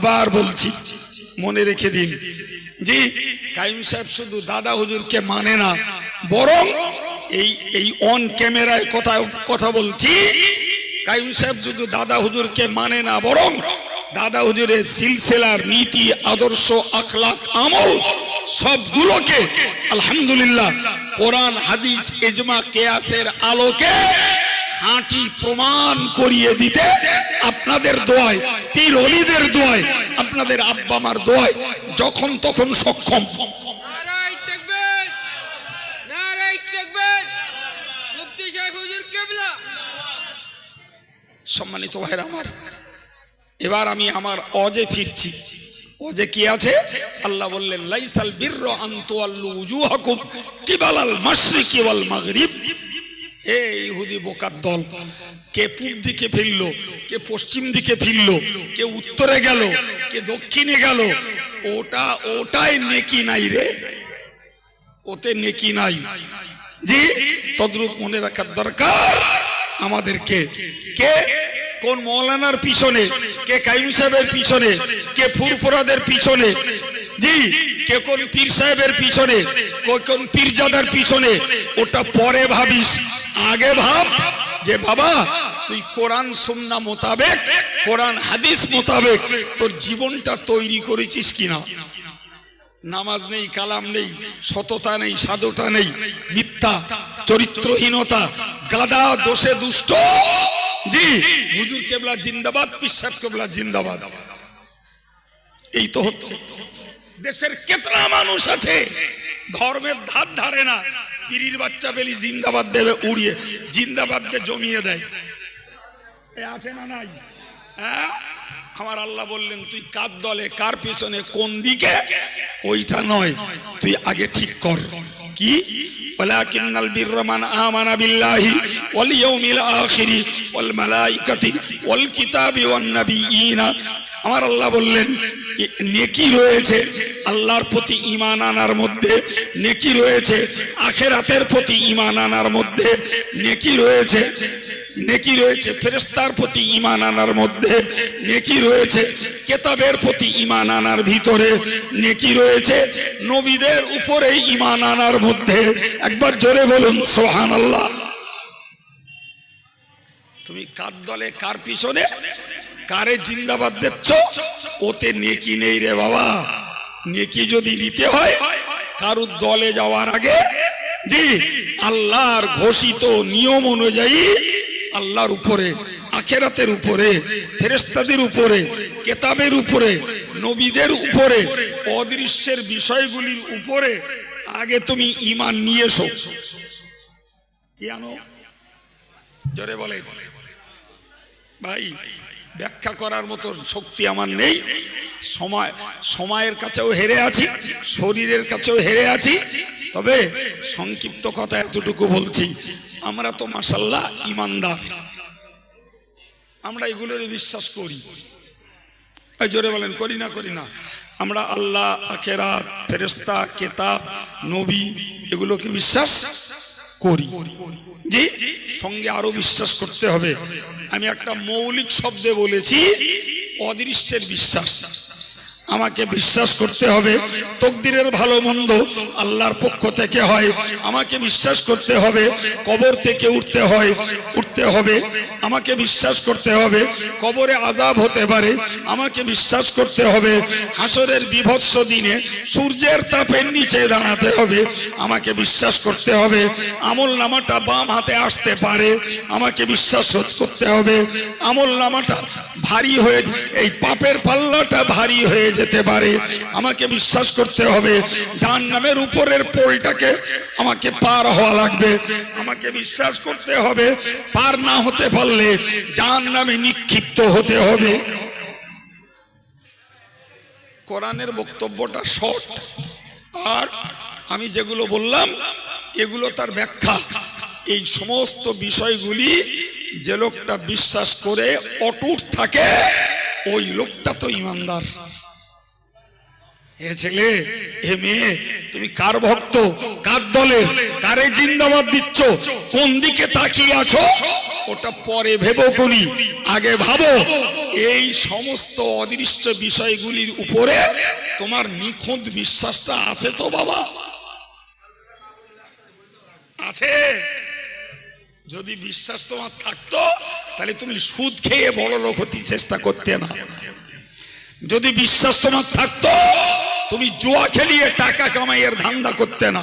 আবার বলছি, মনে রেখে দিন। জি, কাইম সাহেব শুধু দাদা হুজুরকে মানে না, বরং এই এই অন ক্যামেরায় কথা কথা বলছি, কাইম সাহেব শুধু দাদা হুজুরকে মানে না, বরং দাদা হুজুরের সিলসিলার নীতি, আদর্শ, আখলাক, আমল সবগুলোকে আলহামদুলিল্লাহ কোরআন, হাদিস এজমা কেয়াসের আলোকে খাঁটি প্রমাণ করিয়ে দিতে আপনাদের দোয়ায় পীর অলিদের দোয়ায় আপনাদের আব্বা মার দোয়ায় যখন তখন সক্ষম। কিবলা। সম্মানিত ভাইরা আমার এবার আমি আমার অজে ফিরছি। অজে কি আছে? আল্লাহ বললেন লাইসাল বিরর আনতু আল্লু উজুহাকুম কিবালাল মাশরিকি ওয়াল মাগরিব। এই ইহুদি বোকার দল, কে পূব দিকে ফিরলো, কে পশ্চিম দিকে ফিরলো, কে উত্তরে গেল, কে দক্ষিণে গেল, ওটা, ওটাই নেকি নাই রে। ওতে নেকি নাই। জি, তদ্রুপ মনে রাখার দরকার আমাদেরকে। কে? কোন মৌলানার পিছনে, কে কাইম সাহেবের পিছনে, কে ফুরফুরাদের পিছনে জি কে কোন পীর সাহেবের পিছনে, কে কোন পীরজাদার পিছনে, ওটা পরে ভাবিস। আগে ভাব যে, বাবা, তুই কোরআন সুন্না মোতাবেক, কোরআন হাদিস মোতাবেক তোর জীবনটা তৈরি করেছিস কিনা? নামাজ নেই, কালাম নেই, সততা নেই সাধুতা নেই, মিথ্যা, চরিত্রহীনতা, গাদা, দোষে দুষ্ট। জি, হুজুর কেবলা জিন্দাবাদ, পিসাব কেবলা জিন্দাবাদ। এই তো হচ্ছে। দেশের কেতনা মানুষ আছে ধর্মের ধার ধারে না পিরির বাচ্চা পেলি জিন্দাবাদ দেবে উড়িয়ে জিন্দাবাদ দিয়ে জমিয়ে দেয় এ আছে না নাই হ্যাঁ আমার আল্লাহ বললেন তুই কার দলে কার পেছনে কোন দিকে ওইটা নয় তুই আগে ঠিক কর কি ولكن البر من آمن بالله واليوم الآخر والملائكة والكتاب والنبيين আমার আল্লাহ বললেন এ- নেকি রয়েছে আল্লাহর প্রতি ইমান আনার মধ্যে, নেকি রয়েছে আখেরাতের প্রতি ইমান আনার মধ্যে, নেকি রয়েছে নেকি রয়েছে ফেরেস্তার প্রতি ইমান আনার মধ্যে, নেকি রয়েছে কেতাবের প্রতি ইমান আনার ভিতরে, নেকি রয়েছে নবীদের উপরে ইমান আনার মধ্যে। একবার জোরে বলুন সোহান আল্লাহ তুমি কার দলে, কার পিছনে? কারে জিন্দাবাদ দিচ্ছ ওতে নেকি নেই রে বাবা। নেকি যদি নিতে হয়, কারুর দলে যাওয়ার আগে, জি, আল্লাহর ঘোষিত নিয়ম অনুযায়ী আল্লাহর উপরে, আখেরাতের উপরে ফেরেস্তাদের উপরে, কেতাবের উপরে, নবীদের উপরে, অদৃশ্যের বিষয়গুলির উপরে আগে তুমি ইমান নিয়ে এসো। কি আনো জোরে বলে ভাই ব্যাখ্যা করার মতো শক্তি আমার নেই। সময়, সময়ের কাছেও হেরে আছি, শরীরের কাছেও হেরে আছি। তবে সংক্ষিপ্ত কথা এতটুকু বলছি, আমরা তো মাসাল্লাহ ইমানদার। আমরা এগুলোর বিশ্বাস করি। জোরে বলেন, করি না করি না। আমরা আল্লাহ, আখেরাত ফেরেস্তা কেতাব, নবী, এগুলোকে বিশ্বাস করি। জি? সঙ্গে আরও বিশ্বাস করতে হবে। আমি একটা মৌলিক শব্দে বলেছি অদৃশ্যের বিশ্বাস। আমাকে বিশ্বাস করতে হবে। তকদিরের ভালো মন্দ আল্লাহর পক্ষ থেকে হয়। আমাকে বিশ্বাস করতে হবে। কবর থেকে উঠতে হয়। উঠতে হবে। আমাকে বিশ্বাস করতে হবে। কবরে আজাব হতে পারে। আমাকে বিশ্বাস করতে হবে। হাসরের বিভৎস দিনে সূর্যের তাপের নিচে দাঁড়াতে হবে। আমাকে বিশ্বাস করতে হবে। আমল নামাটা বাম হাতে আসতে পারে। আমাকে বিশ্বাস করতে হবে। আমল নামাটা ভারী হয়ে এই পাপের পাল্লাটা ভারী হয়ে যেতে পারে। আমাকে বিশ্বাস করতে হবে জাহান নামের উপরের পোলটাকে আমাকে পার হওয়া লাগবে। আমাকে বিশ্বাস করতে হবে, পার না হতে পারলে জাহান নামে নিক্ষিপ্ত হতে হবে। কোরআনের বক্তব্যটা শর্ট, আর আমি যেগুলো বললাম, এগুলো তার ব্যাখ্যা। এই সমস্ত বিষয়গুলি যে লোকটা বিশ্বাস করে অটুট থাকে, ওই লোকটা তো ইমানদার। এ ছেলে, এ মেয়ে, তুমি কার ভক্ত, কার দলে, কারে জিন্দাবাদ দিচ্ছ, কোন দিকে তাকিয়ে আছো? ওটা পরে ভেবো করি আগে ভাবো, এই সমস্ত অদৃশ্য বিষয়গুলির উপরে তোমার নিখুঁত বিশ্বাসটা আছে তো বাবা? আছে। যদি বিশ্বাস তোমার থাকতো, তাহলে তুমি সুদ খেয়ে বড় লোক হতে চেষ্টা করতে না। যদি বিশ্বাস তোমার থাকতো, তুমি জুয়া খেলিয়ে টাকা কামাইয়ের ধান্দা করতে না।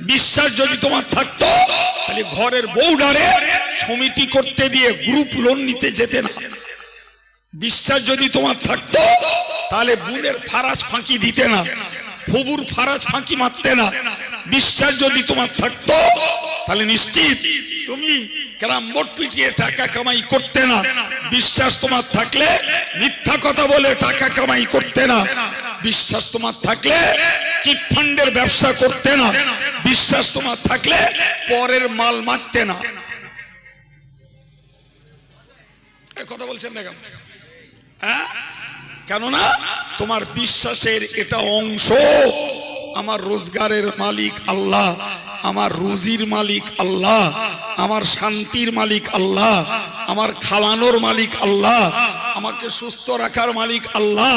বিশ্বাস যদি তোমার থাকতো, তাহলে ঘরের বউডারে সমিতি করতে দিয়ে গ্রুপ লোন নিতে যেতে না। বিশ্বাস যদি তোমার থাকতো, তাহলে বুনের ফারাজ ফাঁকি দিতে না। ফুবুর ফারাজ ফাঁকি মারতে না। বিশ্বাস যদি তোমার থাকতো তাহলে নিশ্চিত তুমি ক্যারাম বোর্ড পিটিয়ে টাকা কামাই করতে না। বিশ্বাস তোমার থাকলে মিথ্যা কথা বলে টাকা কামাই করতে না। বিশ্বাস তোমার থাকলে চিট ফান্ডের ব্যবসা করতে না। বিশ্বাস তোমার থাকলে পরের মাল মারতে না। কথা বলছেন না কেন? হ্যাঁ? কেননা তোমার বিশ্বাসের এটা অংশ। আমার রোজগারের মালিক আল্লাহ। আমার রুজির মালিক আল্লাহ, আমার শান্তির মালিক আল্লাহ, আমার খাওয়ানোর মালিক আল্লাহ, আমাকে সুস্থ রাখার মালিক আল্লাহ,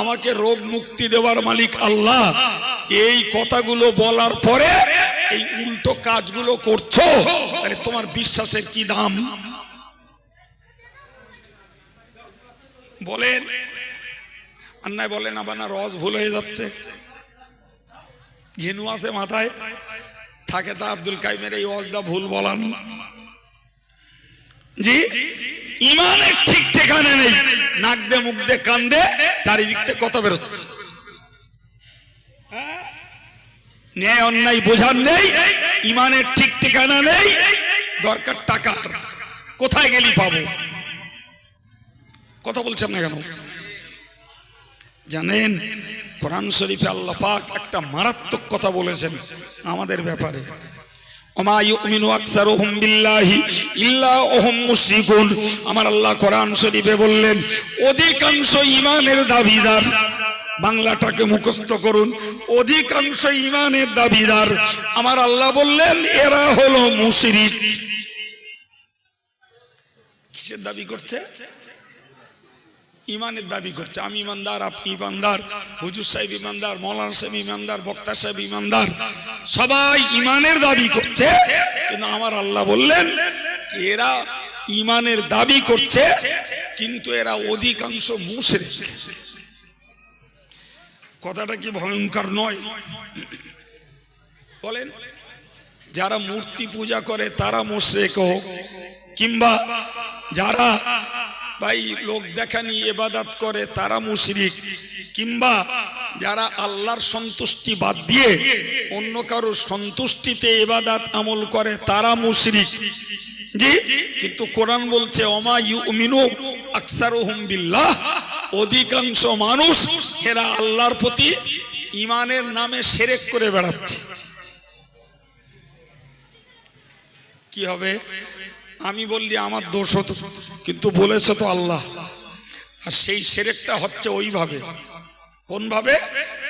আমাকে রোগ মুক্তি দেওয়ার মালিক আল্লাহ। এই কথাগুলো বলার পরে এই উল্টো কাজগুলো করছ, তাহলে তোমার বিশ্বাসের কি দাম? বলেন। আন্নায় বলেন আবার না, রস ভুল হয়ে যাচ্ছে। ঘেনু আছে মাথায়? থাকে তা আব্দুল কাইমের এই ওয়াজটা ভুল বলান জি, ইমানের ঠিক ঠিকানে নেই। নাক দে, মুখ দে, কান দে, চারিদিক থেকে কথা বেরোচ্ছে। ন্যায় অন্যায় বোঝার নেই, ইমানের ঠিক ঠিকানা নেই, দরকার টাকার কোথায় গেলি পাবো কথা বলছেন না কেন? জানেন, কোরআন শরীফে আল্লাহ পাক একটা মারাত্মক কথা বলেছেন আমাদের ব্যাপারে। আমার আল্লাহ কোরআন শরীফে বললেন, অধিকাংশ ঈমানের দাবিদার, বাংলাটাকে মুখস্থ করুন, অধিকাংশ ইমানের দাবিদার, আমার আল্লাহ বললেন, এরা হলো মুশরিক। কিসের দাবি করছে? ইমানের দাবি করছে। আমি ইমানদার, আপনি ইমানদার, হুজুর সাহেব ইমানদার, মৌলানা সাহেব ইমানদার, বক্তা সাহেব ইমানদার। সবাই ইমানের দাবি করছে, কিন্তু আমার আল্লাহ বললেন, এরা ইমানের দাবি করছে, কিন্তু এরা অধিকাংশ মুশরিক। কথাটা কি ভয়ঙ্কর নয়? বলেন, যারা মূর্তি পূজা করে তারা মুশরিক হোক, কিংবা যারা ভাই, লোক দেখানি এবাদাত করে, তারা মুশরিক। কিংবা যারা আল্লাহর সন্তুষ্টি বাদ দিয়ে অন্য কারও সন্তুষ্টিতে এবাদাত আমল করে, তারা মুশরিক। জি? কিন্তু কোরআন বলছে অমা ইউমিনু আকসারুহুম বিল্লাহ। অধিকাংশ মানুষ, এরা আল্লাহর প্রতি ইমানের নামে সেরেক করে বেড়াচ্ছে। কি হবে? আমি বললি, আমার দোষ হতো। কিন্তু বলেছে তো আল্লাহ। আর সেই সেরেকটা হচ্ছে ওইভাবে। কোন ভাবে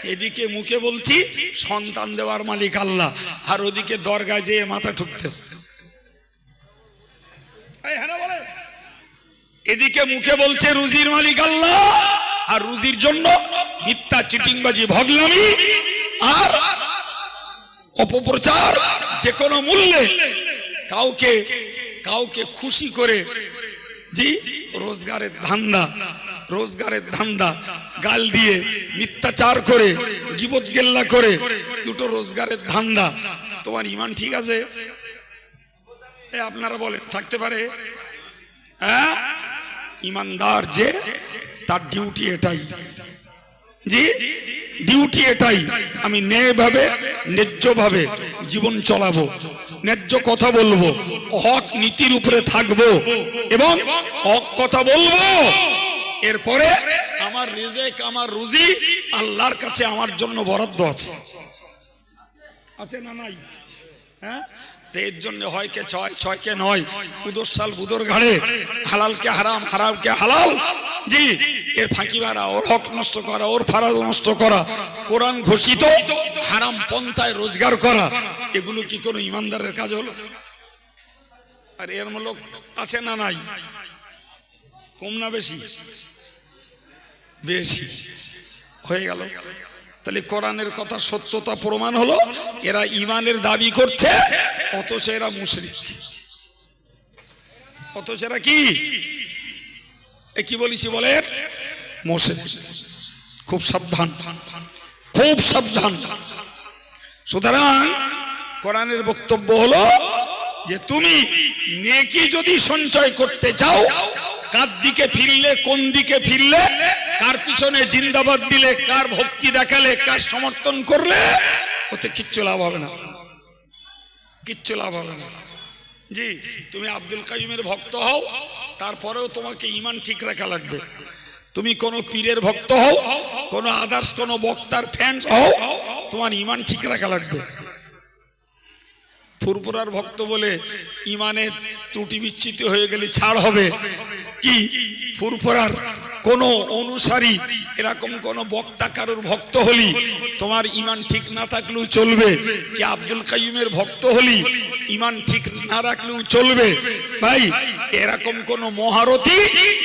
এদিকে মুখে বলছি, সন্তান দেওয়ার মালিক আল্লাহ। আর ওদিকে দরগায় যেয়ে মাথা ঠুকতেছে। হ্যাঁ? এদিকে মুখে বলছে, রুজির মালিক আল্লাহ। আর রুজির জন্য মিথ্যা চিটিংবাজি, ভগলামি আর অপপ্রচার যে কোনো মূল্যে কাউকে কাউকে খুশি করে, জি, রোজগারের ধান্দা রোজগারের ধান্দা, গাল দিয়ে মিথ্যাচার করে, গিবত গেল্লা করে, দুটো রোজগারের ধান্দা। তোমার ইমান ঠিক আছে? আপনারা বলেন, থাকতে পারে? হ্যাঁ? ইমানদার যে, তার ডিউটি এটাই। জি? ডিউটি এটাই। আমি ন্যায়ভাবে, ন্যায্যভাবে জীবন চলাবো। ন্যায্য কথা বলব। হক নীতির উপরে থাকব এবং হক কথা বলব। এরপরে আমার রিজেক, আমার রুজি আল্লাহর কাছে আমার জন্য বরাদ্দ আছে। আছে না নাই? হ্যাঁ? এর জন্য হয় কে ছয় ছয় কে নয়। বুদর সাল বুদর ঘাড়ে হালালকে হারাম, হারামকে হালাল। জি, এর ফাঁকি মারা, ওর হক নষ্ট করা, ওর ফারাজ নষ্ট করা, কোরআন ঘোষিত, হারাম পন্থায় রোজগার করা, এগুলো কি কোনো ইমানদারের কাজ হলো? আর এর মূলক আছে না নাই? কম না বেশি? বেশি। হয়ে গেল। তাহলে কোরআনের কথা সত্যতা প্রমাণ হলো, এরা ইমানের দাবি করছে, অথচ এরা মুশরিক। অথচ এরা কি? কি বলেছি বলে খুব সাবধান। খুব সাবধান। সুতরাং কোরআনের বক্তব্য হলো যে তুমি নেকি যদি সঞ্চয় করতে চাও, কার দিকে ফিরলে, কোন দিকে ফিরলে কার পিছনে জিন্দাবাদ দিলে, কার ভক্তি দেখালে, কার সমর্থন করলে, ওতে কিচ্ছু লাভ হবে না। কিচ্ছু লাভ হবে না। জি, তুমি আব্দুল কাইমের ভক্ত হও, তারপরেও তোমাকে ইমান ঠিক রাখা লাগবে। তুমি কোন পীরের ভক্ত হও, কোন আদার্স কোন বক্তার ফ্যান হও, তোমার ইমান ঠিক রাখা লাগবে। ফুরপুরার ভক্ত বলে, ইমানের ত্রুটি বিচ্ছিত হয়ে গেলে ছাড় হবে। কি? ফুরপুরার কোন অনুসারী, এরকম কোন বক্তা কারোর ভক্ত হলি, তোমার ইমান ঠিক না থাকলেও চলবে। কি আব্দুল কাইমের ভক্ত হলি, ইমান ঠিক না রাখলেও চলবে। ভাই, এরকম কোন মহারথী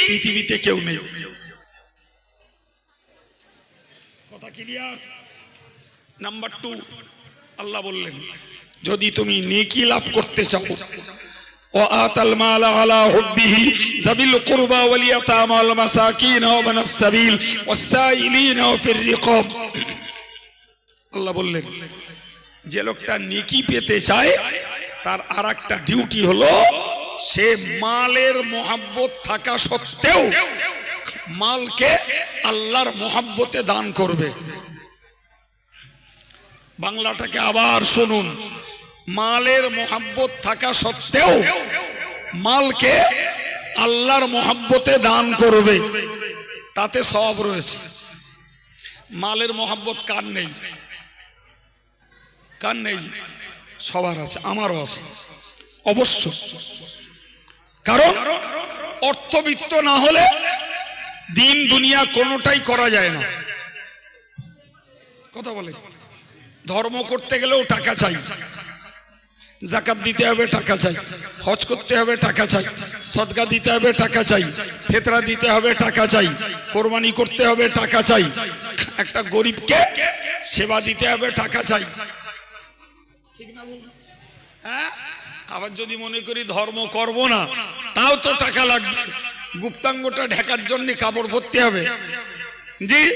পৃথিবীতে কেউ নেই। কথা ক্লিয়ার নাম্বার টু আল্লাহ বললেন, যদি তুমি নেকি লাভ করতে চাও وآتى المال على حبه ذوي القربى واليتامى والمساكين وابن السبيل والسائلين وفي الرقاب আল্লাহ বললেন যে লোকটা নেকি পেতে চায় তার আর একটা ডিউটি হলো সে মালের মোহাব্বত থাকা সত্ত্বেও মালকে আল্লাহর মোহাব্বতে দান করবে বাংলাটাকে আবার শুনুন মালের মোহাব্বত থাকা সত্ত্বেও মালকে আল্লাহর মোহাব্বতে দান করবে। তাতে সব রয়েছে। মালের মোহাব্বত কার নেই? কার নেই? সবার আছে, আমারও আছে। অবশ্য। কারণ অর্থবিত্ত না হলে দিন দুনিয়া কোনোটাই করা যায় না। কথা বলে। ধর্ম করতে গেলেও টাকা চাই। জাকাত দিতে হবে, টাকা চাই। হজ করতে হবে, টাকা চাই। সদকা দিতে হবে, টাকা চাই। ফেতরা দিতে হবে, টাকা চাই। কোরবানি করতে হবে, টাকা চাই। একটা গরিবকে সেবা দিতে হবে, টাকা চাই। ঠিক না? হ্যাঁ? আবার যদি মনে করি ধর্ম করব না, তাও তো টাকা লাগবে। গুপ্তাঙ্গটা ঢাকার জন্য কাপড় ভরতে হবে। জি?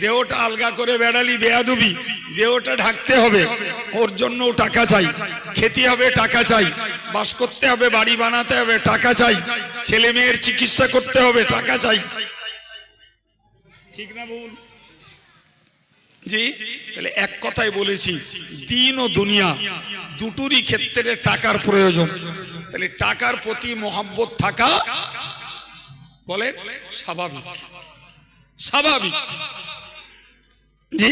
দেহটা আলগা করে বেড়ালি, বেয়াদুবি। দেহটা ঢাকতে হবে, ওর জন্য টাকা চাই। খেতে হবে, টাকা চাই। বাস করতে হবে, বাড়ি বানাতে হবে, টাকা চাই। ছেলে মেয়ের চিকিৎসা করতে হবে, টাকা চাই। ঠিক না বল জি? তাহলে এক কথাই বলেছি, দিন ও দুনিয়া দুটোরই ক্ষেত্রে টাকার প্রয়োজন। তাহলে টাকার প্রতি মোহাব্বত থাকা বলে স্বাভাবিক। স্বাভাবিক। জি?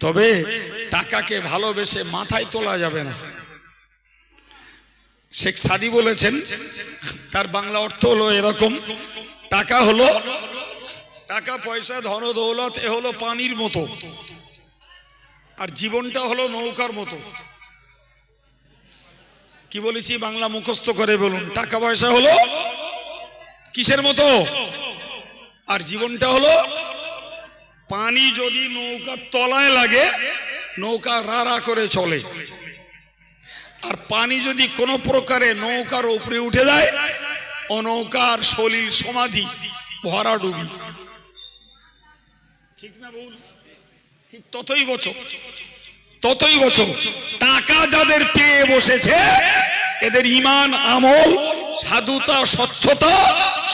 তবে টাকাকে ভালোবেসে মাথায় তোলা যাবে না। শেখ সাদি বলেছেন, তার বাংলা অর্থ হলো এরকম, টাকা হলো, টাকা, পয়সা, ধন, দৌলত, এ হলো পানির মতো। আর জীবনটা হলো নৌকার মতো। কি বলেছি বাংলা মুখস্থ করে বলুন, টাকা, পয়সা হলো কিসের মতো? আর জীবনটা হলো পানি যদি নৌকার তলায় লাগে, নৌকা রাড়া করে চলে। আর পানি যদি কোনো প্রকারে নৌকার উপরে উঠে যায় ও নৌকার সলিল সমাধি, ভরা ডুবি। ঠিক না বল ঠিক ততই বছর। ততই বছর। টাকা যাদের পেয়ে বসেছে, এদের ইমান, আমল, সাধুতা, স্বচ্ছতা,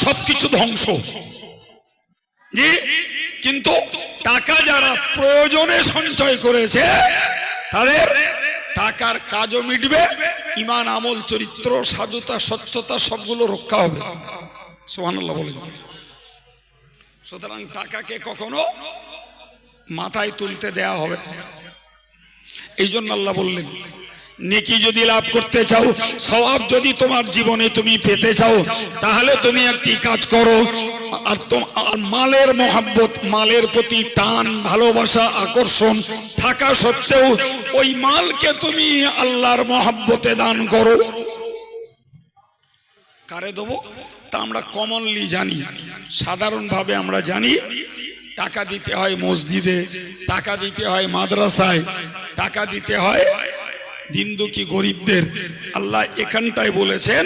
সবকিছু ধ্বংস। জি? কিন্তু টাকা যারা প্রয়োজনে সঞ্চয় করেছে, তাদের টাকার কাজও মিটবে, ইমান, আমল, চরিত্র, সাধুতা, স্বচ্ছতা সবগুলো রক্ষা হবে। সোহানাল্লাহ বলেন। সুতরাং টাকাকে কখনো মাথায় তুলতে দেয়া হবে এই জন্য আল্লাহ বললেন নেকি যদি লাভ করতে চাও, সওয়াব যদি তোমার জীবনে তুমি পেতে চাও, তাহলে তুমি একটি কাজ করো। আর তোম- আর মালের মোহাব্বত, মালের প্রতি টান, ভালোবাসা, আকর্ষণ থাকা সত্ত্বেও ওই মালকে তুমি আল্লাহর মোহাব্বতে দান করো। কারে দেবো? তা আমরা কমনলি জানি। সাধারণভাবে আমরা জানি, টাকা দিতে হয় মসজিদে, টাকা দিতে হয় মাদ্রাসায়, টাকা দিতে হয় দিন দুঃখী গরিবদের? আল্লাহ এখানটায় বলেছেন,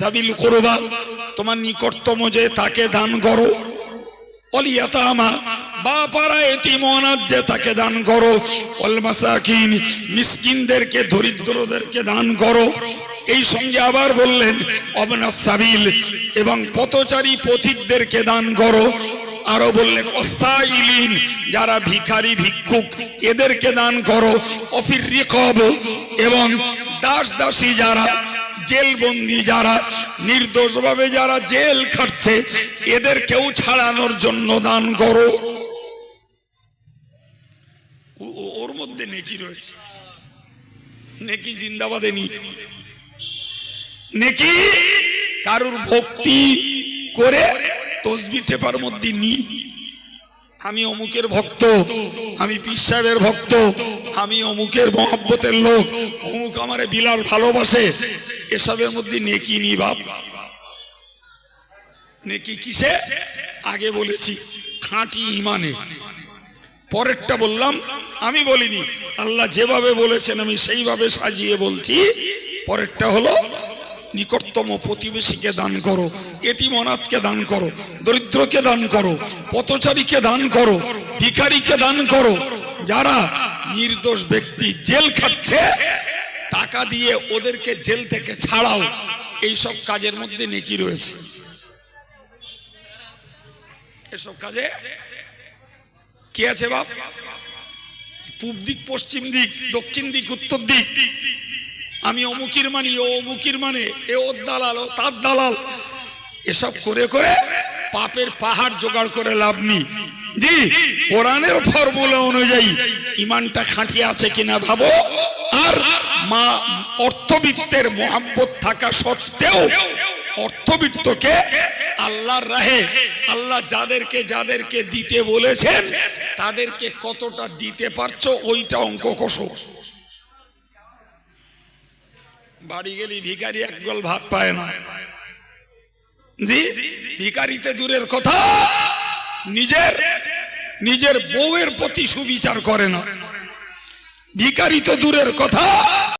জাবিল করবা, তোমার নিকটতম যে তাকে দান করো, অলিয়াতামা বা পাড়া দান করো দরিদ্রদেরকে দান করো। এই সঙ্গে আবার বললেন সাবিল এবং পথচারী পথিকদেরকে দান করো। আরও বললেন, অসাইলিন, যারা ভিখারি, ভিক্ষুক, এদেরকে দান করো অফির রিকব এবং দাস দাসী যারা, জেলবন্দি যারা, নির্দোষভাবে যারা জেল খাটছে, এদেরকেও ছাড়ানোর জন্য দান করো। ওর মধ্যে নেকি রয়েছে। নেকি জিন্দাবাদে নি নেকি কারুর ভক্তি করে তসবি টেপার মধ্যে নি। আমি অমুকের ভক্ত, আমি পীর ভক্ত, আমি অমুকের মহব্বতের লোক। অমুক আমারে বিলাল ভালোবাসে। এসবের মধ্যে নেকি নি বাপ। নেকি কিসে? আগে বলেছি, খাঁটি ইমানে। পরেরটা বললাম, আমি বলিনি, আল্লাহ যেভাবে বলেছেন, আমি সেইভাবে সাজিয়ে বলছি। পরেরটা হলো নিকটতম প্রতিবেশীকে দান করো এতিমনাথকে দান করো, দরিদ্রকে দান করো, পথচারীকে দান করো, ভিখারিকে দান করো। যারা নির্দোষ ব্যক্তি জেল খাচ্ছে, টাকা দিয়ে ওদেরকে জেল থেকে ছাড়াও এই সব কাজের মধ্যে নেকি রয়েছে। এসব কাজে কি আছে বাপ? পূব দিক, পশ্চিম দিক, দক্ষিণ দিক, উত্তর দিক। আমি অমুকির মানি ও অমুকির মানে এ ওর দালাল, ও তার দালাল। এসব করে করে পাপের পাহাড় জোগাড় করে লাভ নেই। জি, কোরআনের ফর্মুলা অনুযায়ী ইমানটা খাঁটি আছে কিনা ভাবো। আর মা, অর্থবিত্তের মোহাব্বত থাকা সত্ত্বেও অর্থবিত্তকে আল্লাহর রাহে, আল্লাহ যাদেরকে যাদেরকে দিতে বলেছেন, তাদেরকে কতটা দিতে পারছ, ওইটা অঙ্ক কষো। বাড়ি গেলি ভিকারি এক গোল ভাত পায় না। জি? ভিকারিতে দূরের কথা, নিজের নিজের বউয়ের প্রতি সুবিচার করে না। ভিকারি তো দূরের কথা